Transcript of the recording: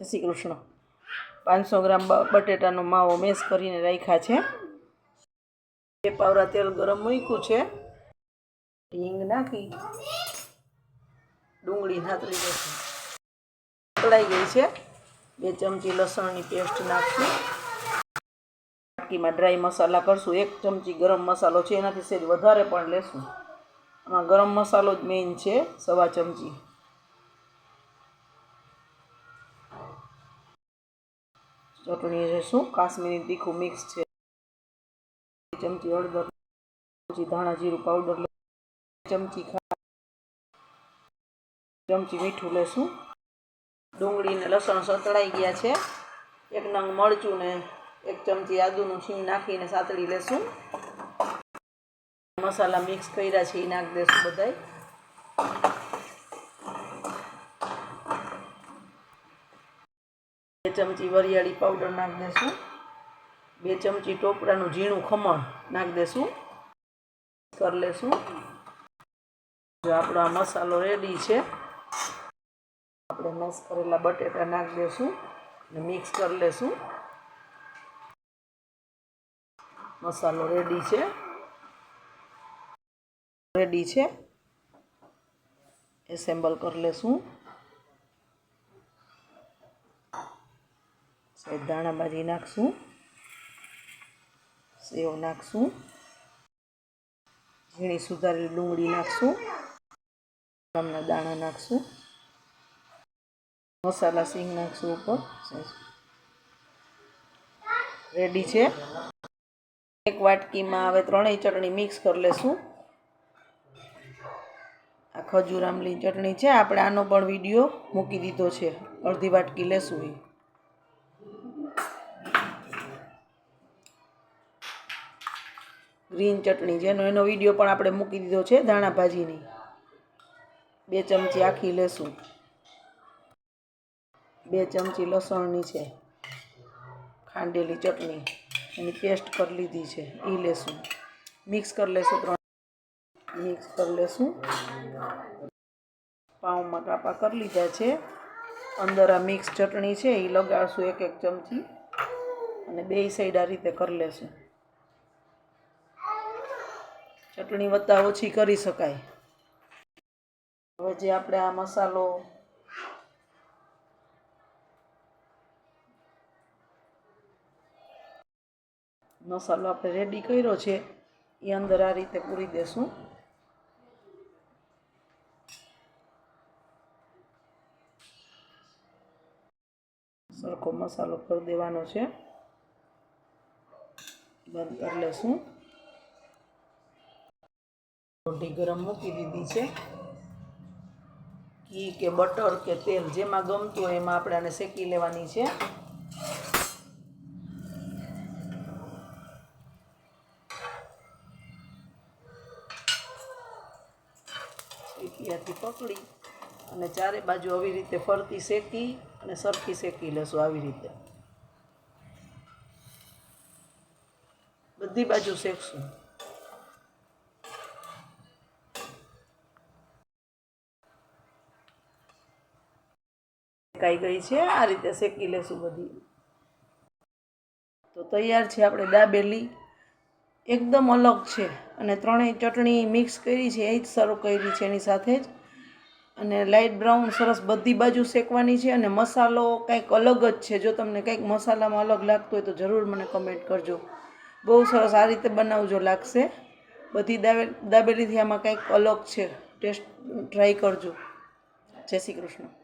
શ્રી કૃષ્ણ. પાંચસો ગ્રામ બટેટાનો માવો મેસ કરીને રાખ્યા છે. બે પાવરા તેલ ગરમ મૂક્યું છે. હિંગ નાખી. ડુંગળી નાતરી દેશું તળાઈ ગઈ છે. બે ચમચી લસણની પેસ્ટ નાખશું વાટકીમાં ડ્રાય મસાલા કરશું. એક ચમચી ગરમ મસાલો છે. એનાથી સહેજ વધારે પણ લેશું. આમાં ગરમ મસાલો જ મેઇન છે. સવા ચમચી. ચટણી લેશું કાશ્મીરી તીખું મિક્સ છે. ચમચી હળદર ધાણા જીરું પાવડર ચમચી ખા ચમચી મીઠું લેશું ડુંગળી ને લસણ સતળાઈ ગયા છે. એક નંગ મરચું ને એક ચમચી આદુનું છીણ નાખીને સાતળી લેશું. મસાલા મિક્સ કર્યા છે, એ નાખી દેશું બધાય બે ચમચી વરિયાળી પાવડર નાખી દઈશું બે ચમચી ટોપરાનું ઝીણું ખમણ નાખી દેશું. કરી લેશું. જો આપણો આ મસાલો રેડી છે, આપણે મેશ કરેલા બટેટા નાખી દેશું અને મિક્સ કરી લેશું. મસાલો રેડી છે. રેડી છે. એસેમ્બલ કરી લેશું. દાણા ભાજી નાખશું. સેવ નાખશું. ઝીણી સુધારેલી ડુંગળી નાખશું. બદામના દાણા નાખશું. મસાલા સિંગ નાખશું ઉપર. રેડી છે? એક વાટકીમાં હવે ત્રણેય ચટણી મિક્સ કરી લેશું. આ ખજૂર આમલી ચટણી છે. આપણે આનો પણ વીડિયો મૂકી દીધો છે. અડધી વાટકી લેશું એ. ગ્રીન ચટણી, જેનો એનો વીડિયો પણ આપણે મૂકી દીધો છે ધાણા ભાજીની. બે ચમચી આખી લેશું બે ચમચી લસણની છે. ખાંડેલી ચટણી. એની પેસ્ટ કરી લીધી છે એ લેશું મિક્સ કરી લેશું ત્રણ. મિક્સ કરી લેશું. પાઉંમાં કાપા કરી લીધા છે. અંદર આ મિક્સ ચટણી છે એ લગાડશું એક એક ચમચી. અને બે સાઈડ આ રીતે કરી લેશું. ચટણી વત્તા ઓછી કરી શકાય. હવે જે આપણે આ મસાલો મસાલો આપણે રેડી કર્યો છે, એ અંદર આ રીતે પૂરી દેશું. સરખો મસાલો કરી દેવાનો છે. બંધ કરી લેશું. રોટી ગરમ મૂકી દીધી છે. ઘી કે બટર કે તેલ જેમાં ગમતું હોય એમાં આપણે આને શેકી લેવાની છે. શેકીયાથી પકડી અને ચારે બાજુ આવી રીતે ફરતી શેકી અને સરખી શેકી લેશું આવી રીતે. બધી બાજુ શેકશું. શેકાઈ ગઈ છે. આ રીતે શેકી લેશું બધી. તો તૈયાર છે આપણે દાબેલી. એકદમ અલગ છે. અને ત્રણેય ચટણી મિક્સ કરી છે. એ જ સર્વ કરી છે એની સાથે જ. અને લાઇટ બ્રાઉન સરસ બધી બાજુ શેકવાની છે. અને મસાલો કંઈક અલગ જ છે. જો તમને કંઈક મસાલામાં અલગ લાગતું હોય તો જરૂર મને કમેન્ટ કરજો. બહુ સરસ આ રીતે બનાવજો લાગશે. બધી દાબે, દાબેલીથી આમાં કંઈક અલગ છે. ટેસ્ટ, ટ્રાય કરજો. જય શ્રી કૃષ્ણ.